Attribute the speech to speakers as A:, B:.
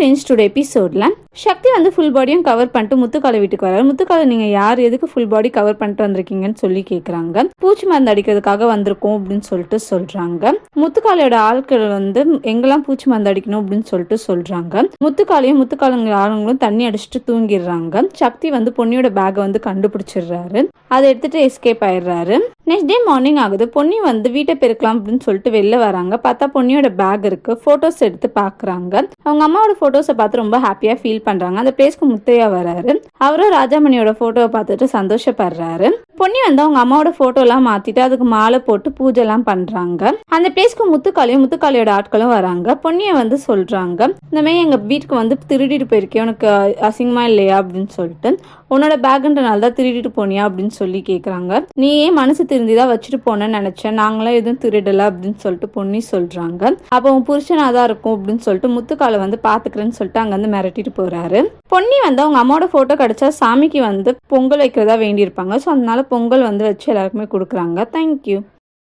A: Friends today எபிசோடில் சக்தி வந்து full பாடியும் கவர் பண்ணிட்டு முத்துக்காலை வீட்டுக்கு வராரு. முத்துக்காலை நீங்க யார் எதுக்கு ஃபுல் பாடி கவர் பண்ணிட்டு வந்திருக்கீங்கன்னு சொல்லி கேக்குறாங்க. பூச்சி மருந்து அடிக்கிறதுக்காக வந்திருக்கோம் அப்படின்னு சொல்லிட்டு சொல்றாங்க. முத்துக்காலையோட ஆட்கள் வந்து எங்கெல்லாம் பூச்சி மருந்து அடிக்கணும் அப்படின்னு சொல்லிட்டு சொல்றாங்க. முத்துக்காலையும் முத்துக்காலங்க ஆளுங்களும் தண்ணி அடிச்சுட்டு தூங்கிடுறாங்க. சக்தி வந்து பொன்னியோட பேக்கை வந்து கண்டுபிடிச்சிடுறாரு. அதை எடுத்துட்டு எஸ்கேப் ஆயிடுறாரு. நெக்ஸ்ட் டே மார்னிங் ஆகுது. பொன்னி வந்து வீட்டை பெருக்கலாம் அப்படின்னு சொல்லிட்டு வெளில வராங்க. பார்த்தா பொன்னியோட பேக் இருக்கு. ஃபோட்டோஸ் எடுத்து பார்க்குறாங்க. அவங்க அம்மாவோட ஃபோட்டோஸை பார்த்து ரொம்ப ஹாப்பியாக ஃபீல் பண்ணுறாங்க அந்த பிளேஸ்க்கு முத்தையா வராரு. அவரும் ராஜாமணியோட ஃபோட்டோவை பார்த்துட்டு சந்தோஷப்படுறாரு. பொன்னி வந்து அவங்க அம்மாவோட ஃபோட்டோலாம் மாற்றிட்டு அதுக்கு மாலை போட்டு பூஜைலாம் பண்ணுறாங்க அந்த பிளேஸ்க்கு முத்துக்காளியும் முத்துக்காளியோட ஆட்களும் வராங்க. பொன்னியை வந்து சொல்கிறாங்க இந்த மாதிரி எங்கள் வீட்டுக்கு வந்து திருடிட்டு போயிருக்கேன் உனக்கு அசிங்கமா இல்லையா? அப்படின்னு சொல்லிட்டு. உன்னோட பேக்குன்றனால தான் திருடிட்டு போனியா? அப்படின்னு சொல்லி கேட்குறாங்க நீ ஏன் மனசு திருந்தி தான் வச்சுட்டு போனேன்னு நினச்சேன். நாங்களாம் எதுவும் திருடலை அப்படின்னு சொல்லிட்டு பொன்னி சொல்கிறாங்க அப்போ உன் புருஷனாக தான் இருக்கும் அப்படின்னு சொல்லிட்டு முத்துக்காலை வந்து பார்த்துக்கிறேன்னு சொல்லிட்டு அங்கேருந்து மிரட்டிட்டு போகிறாரு பொன்னி வந்து அவங்க அம்மாவோட ஃபோட்டோ கிடச்சா சாமிக்கு வந்து பொங்கல் வைக்கிறதா வேண்டியிருப்பாங்க. ஸோ அதனால பொங்கல் வந்து வச்சு எல்லாருக்குமே கொடுக்குறாங்க. தேங்க்யூ